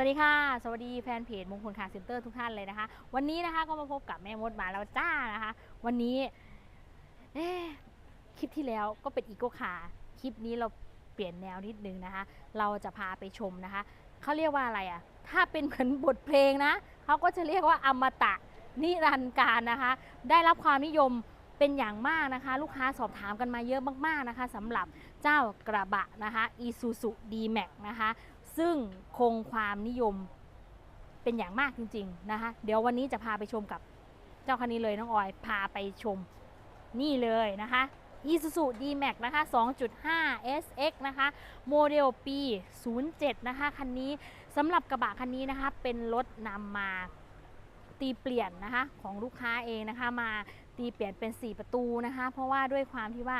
สวัสดีค่ะ สวัสดีแฟนเพจมงคลคาร์เซ็นเตอร์ทุกท่านเลยนะคะ วันนี้นะคะก็มาพบกับแม่มดมาแล้วจ้านะคะ วันนี้คลิปที่แล้วก็เป็นอีโกคาร์คลิปนี้เราเปลี่ยนแนวนิดนึงนะคะ เราจะพาไปชมนะคะเขาเรียกว่าอะไรอะ่ะ ถ้าเป็นเหมือนบทเพลงนะเขาก็จะเรียกว่าอมตะนิรันดร์การนะคะ ได้รับความนิยมเป็นอย่างมากนะคะ ลูกค้าสอบถามกันมาเยอะมากๆนะคะสำหรับเจ้ากระบะนะคะ Isuzu D-Max นะคะ ซึ่งคงความนิยมเป็นอย่างมากจริง ๆ นะคะ เดี๋ยววันนี้จะพาไปชมกับเจ้าคันนี้เลยน้องออยพาไปชมนี่เลยนะคะ Isuzu D-Max นะคะ 2.5 SX นะคะ โมเดลปี 07 นะคะ คันนี้สำหรับกระบะคันนี้นะคะ เป็นรถนำมาตีเปลี่ยนนะคะของลูกค้าเองนะคะ มาตีเปลี่ยนเป็น 4 ประตูนะคะ เพราะว่าด้วยความที่ว่า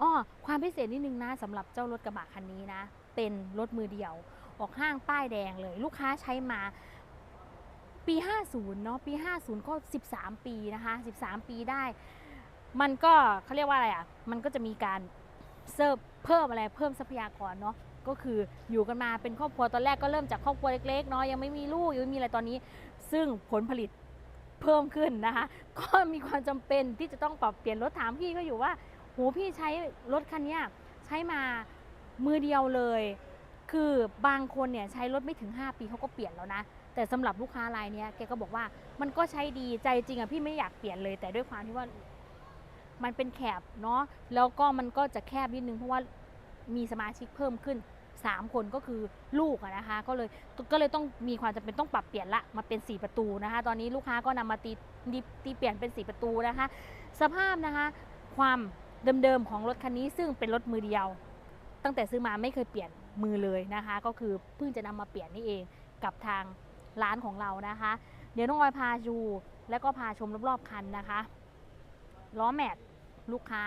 อ้อความพิเศษนิดนึงนะสำหรับเจ้ารถกระบะคันนี้นะ เป็นรถมือเดียว ออกห้างป้ายแดงเลย ลูกค้าใช้มาปี 50 เนาะปี 50 ก็ 13 ปีนะคะ 13 ปีได้ มันก็เขาเรียกว่าอะไรอะ มันก็จะมีการเซิร์ฟเพิ่มอะไรเพิ่มทรัพยากรเนาะก็คืออยู่กันมาเป็นครอบครัวตอนแรกก็เริ่มจากครอบครัวเล็กๆเนาะยังไม่มีลูกยังไม่มีอะไรตอนนี้ ซึ่งผลผลิตเพิ่มขึ้นนะคะ ก็มีความจำเป็นที่จะต้องปรับเปลี่ยนรถถามพี่ก็อยู่ว่าโหพี่ใช้รถคันนี้ใช้มามือเดียวเลย คือบางคนเนี่ยใช้รถไม่ถึง 5 ปีเขาก็เปลี่ยนแล้วนะ แต่สำหรับลูกค้ารายเนี้ยแกก็บอกว่ามันก็ใช้ดีใจจริงอะพี่ไม่อยากเปลี่ยนเลย แต่ด้วยความที่ว่ามันเป็นแคบเนาะแล้วก็มันก็จะแคบนิดนึงเพราะว่ามีสมาชิกเพิ่มขึ้น 3 คนก็คือลูกนะคะ ก็เลยก็เลยต้องมีความจำเป็นต้องปรับเปลี่ยนละมาเป็น 4 ประตูนะคะ ตอนนี้ลูกค้าก็นำมาตีตีตีเปลี่ยนเป็น 4 ประตูนะคะ สภาพนะคะ ความเดิมๆของรถคันนี้ซึ่งเป็นรถมือเดียว ตั้งแต่ซื้อมาไม่เคยเปลี่ยน มือเลยนะคะ ก็คือเพิ่งจะนำมาเปลี่ยนนี่เองกับทางร้านของเรานะคะ เดี๋ยวน้องออยพาดูแล้วก็พาชมรอบๆคันนะคะล้อแม็กลูกค้า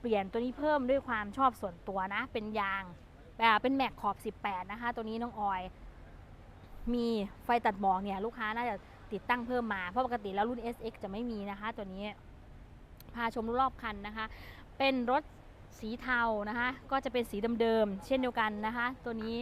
เปลี่ยนตัวนี้เพิ่มด้วยความชอบส่วนตัวนะ เป็นยางแบบเป็นแม็กขอบ 18 นะคะ ตัวนี้น้องออย มีไฟตัดหมอกเนี่ย ลูกค้าน่าจะติดตั้งเพิ่มมาเพราะปกติแล้วรุ่น SX จะไม่มีนะคะ ตัวนี้พาชมรอบคันนะคะ เป็นรถ สีเทานะคะก็จะเป็นสีเดิมๆเช่นเดียวกันนะคะ ตัวนี้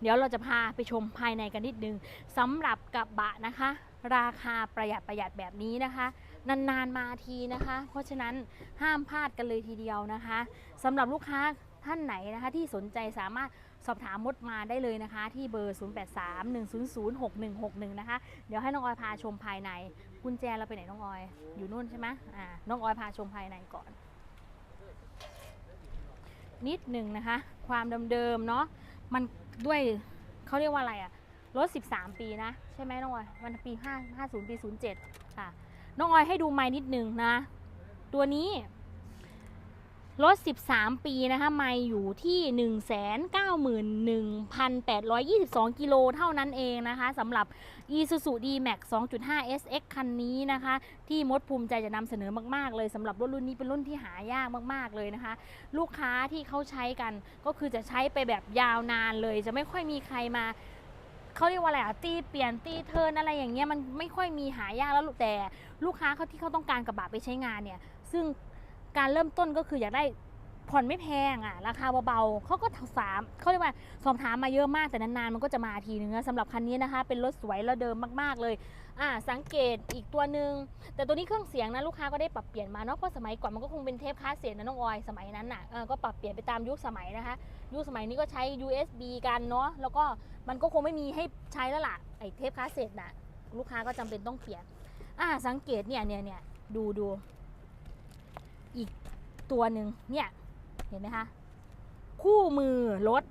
เดี๋ยวเราจะพาไปชมภายในกันนิดนึงสำหรับกระบะนะคะ ราคาประหยัดประหยัดแบบนี้นะคะ นานๆมาทีนะคะ เพราะฉะนั้นห้ามพลาดกันเลยทีเดียวนะคะสำหรับลูกค้าท่านไหนนะคะที่สนใจสามารถ สอบถามมดมาได้เลยนะคะ ที่เบอร์ 0831006161 นะคะ เดี๋ยวให้น้องออยพาชมภายใน กุญแจเราไปไหนน้องออย อยู่นู่นใช่ไหมอ่าน้องออยพาชมภายในก่อน นิดหนึ่งนะคะ ความเดิมๆเนาะมันด้วยเขาเรียกว่าอะไรอะรถ 13 ปีนะ ใช่ไหมน้องออยวันปี 5 50 ปี 07 ค่ะ น้องออยให้ดูไม้นิดหนึ่งนะ ตัวนี้ รถ 13 ปีนะคะไม่อยู่ที่ 191,822 กิโลเท่านั้นเองนะคะสำหรับ Isuzu D-Max 2.5 SX คันนี้นะคะ ที่มดภูมิใจจะนำเสนอมากๆ เลยสำหรับรถรุ่นนี้เป็นรุ่นที่หายากมาก ๆ เลยนะคะ ลูกค้าที่เขาใช้กันก็คือจะใช้ไปแบบยาวนานเลย จะไม่ค่อยมีใครมาเขาเรียกว่าอะไรอะตีเปลี่ยนตีเทิร์นอะไรอย่างเงี้ยมันไม่ค่อยมีหายากแล้วแต่ลูกค้าเขาที่เขาต้องการกระบะไปใช้งานเนี่ย ซึ่ง การเริ่มต้นก็คืออยากได้ผ่อนไม่แพงอะราคาเบาๆเขาก็สามเขาเรียกว่าสอบถามมาเยอะมากแต่นานๆมันก็จะมาทีนึงนะสำหรับคันนี้นะคะ เป็นรถสวยแล้วเดิมมากๆเลยอ่าสังเกตอีกตัวหนึ่งแต่ตัวนี้เครื่องเสียงนะลูกค้าก็ได้ปรับเปลี่ยนมาเนาะเพราะสมัยก่อนมันก็คงเป็นเทปคาสเซ็ตนะน้องออยสมัยนั้นน่ะเออก็ปรับเปลี่ยนไปตามยุคสมัยนะคะยุคสมัยนี้ก็ใช้ USB กันเนาะแล้วก็มันก็คงไม่มีให้ใช้แล้วล่ะไอ้เทปคาสเซ็ตน่ะลูกค้าก็จำเป็นต้องเปลี่ยนอ่าสังเกตเนี่ยเนี่ยเนี่ยดูดู ตัวหนึ่งเนี่ยเห็นไหมคะคู่มือรถ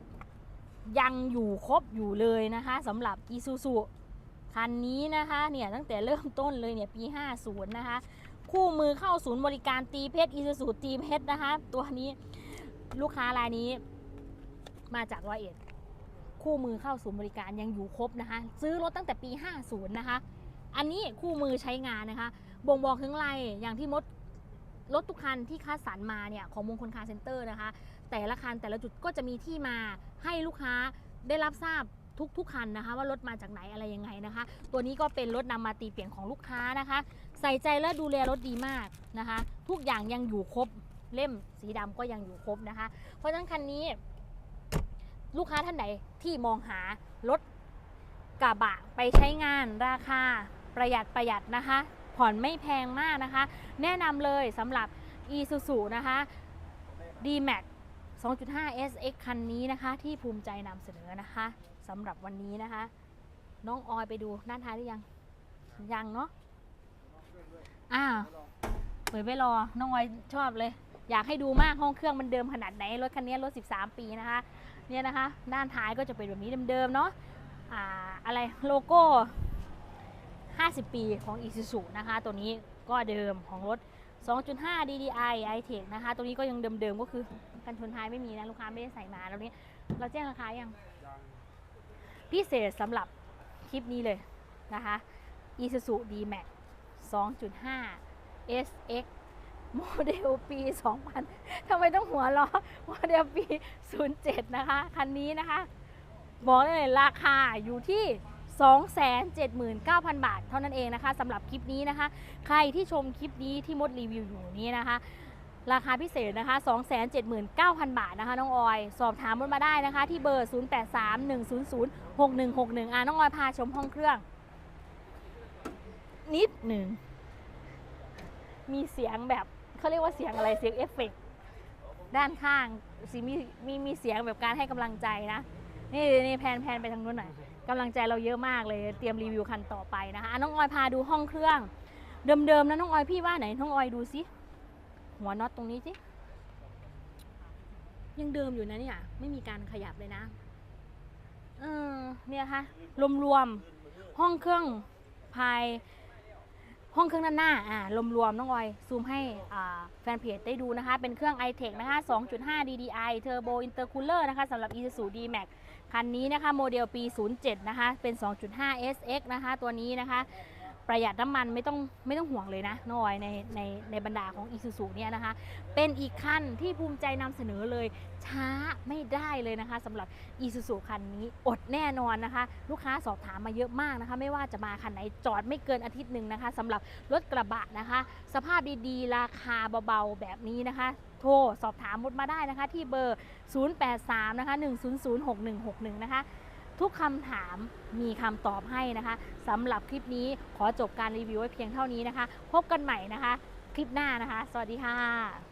ยังอยู่ครบอยู่เลยนะคะสำหรับ Isuzu คันนี้นะคะเนี่ยตั้งแต่เริ่มต้นเลยเนี่ยปี 50 นะคะ คู่มือเข้าศูนย์บริการตีเพชร Isuzu ตีเพชรนะคะ ตัวนี้ลูกค้ารายนี้มาจากร้อยเอ็ดคู่มือเข้าศูนย์บริการยังอยู่ครบนะคะ ซื้อรถตั้งแต่ปี 50 นะคะ อันนี้คู่มือใช้งานนะคะ บ่งบอกถึงอะไรอย่างที่มด รถทุกคันที่คัดสรรมาเนี่ยของมงคลคาร์เซ็นเตอร์นะคะ แต่ละคันแต่ละจุดก็จะมีที่มาให้ลูกค้าได้รับทราบทุกทุกคันนะคะ ว่ารถมาจากไหนอะไรยังไงนะคะ ตัวนี้ก็เป็นรถนำมาตีเปลี่ยนของลูกค้านะคะ ใส่ใจและดูแลรถดีมากนะคะ ทุกอย่างยังอยู่ครบเล่มสีดำก็ยังอยู่ครบนะคะ เพราะฉะนั้นคันนี้ ลูกค้าท่านไหนที่มองหารถกระบะไปใช้งานราคาประหยัดประหยัดนะคะ ผ่อนไม่แพงมากนะคะ แนะนำเลยสำหรับ Isuzu นะคะ D-Max 2.5 SX คันนี้นะคะที่ภูมิใจนำเสนอนะคะสำหรับวันนี้นะคะ น้องออยไปดูด้านท้ายหรือยัง ยังเนาะอ้าวเปิดไปรอ น้องออยชอบเลย อยากให้ดูมากห้องเครื่องมันเดิมขนาดไหน รถคันนี้รถ 13 ปีนะคะ เนี่ยนะคะ ด้านท้ายก็จะเป็นแบบนี้เดิมๆเนาะอ่าอะไรโลโก้ 50 ปีของ Isuzu นะคะ ตัวนี้ก็เดิมของรถ 2.5 DDI i-Tech นะคะ ตัวนี้ก็ยังเดิมๆ ก็คือกันชนท้ายไม่มีนะ ลูกค้าไม่ได้ใส่มาแล้วนี้ เราแจ้งราคายัง พิเศษสำหรับคลิปนี้เลยนะคะ Isuzu D-Max 2.5 SX โมเดลปี 2000 ทำไมต้องหัวล้อโมเดลปี 07 นะคะ คันนี้นะคะ บอกได้เลยราคาอยู่ที่ 279,000 บาท เท่านั้นเองนะคะสำหรับคลิปนี้นะคะ ใครที่ชมคลิปนี้ที่มดรีวิวอยู่นี้นะคะ ราคาพิเศษนะคะ 279,000 บาทนะคะน้องออย สอบถามมดมาได้นะคะ ที่เบอร์ 0831006161 อ่าน้องออยพาชมห้องเครื่อง นิดหนึ่ง มีเสียงแบบเขาเรียกว่าเสียงอะไรเสียงเอฟเฟกต์ด้านข้างสิมีมีมีเสียงแบบการให้กำลังใจนะ นี่นี่แพนแพนไปทางนู้นหน่อย กำลังใจเราเยอะมากเลยเตรียมรีวิวคันต่อไปนะคะน้องออยพาดูห้องเครื่อง เดิมๆนะน้องออยพี่ว่าไหนน้องออยดูสิหัวน็อตตรงนี้สิยังเดิมอยู่นะเนี่ยไม่มีการขยับเลยนะเออเนี่ยค่ะรวมๆห้องเครื่องภายห้องเครื่องด้านหน้าอ่ารวมๆน้องออยซูมให้อ่าแฟนเพจได้ดูนะคะ เป็นเครื่อง i-Tech นะคะ 2.5 DDI Turbo Intercooler นะคะสำหรับ Isuzu D-Max คันนี้นะคะโมเดลปี 07 นะคะ เป็น 2.5 SX นะคะ ตัวนี้นะคะ ประหยัดน้ำมันไม่ต้องไม่ต้องห่วงเลยนะน้องออยในในในบรรดาของ Isuzu เนี่ยนะคะ เป็นอีกคันที่ภูมิใจนำเสนอเลยช้าไม่ได้เลยนะคะสำหรับ Isuzu คันนี้อดแน่นอนนะคะ ลูกค้าสอบถามมาเยอะมากนะคะ ไม่ว่าจะมาคันไหนจอดไม่เกินอาทิตย์หนึ่งนะคะสำหรับรถกระบะนะคะ สภาพดีๆ ราคาเบาๆ แบบนี้นะคะโทรสอบถามมดมาได้นะคะ ที่เบอร์ 083 นะคะ 1006161 นะคะ ทุกคำถามมีคำตอบให้นะคะสำหรับคลิปนี้ขอจบการรีวิวไว้เพียงเท่านี้นะคะ พบกันใหม่นะคะ คลิปหน้านะคะ สวัสดีค่ะ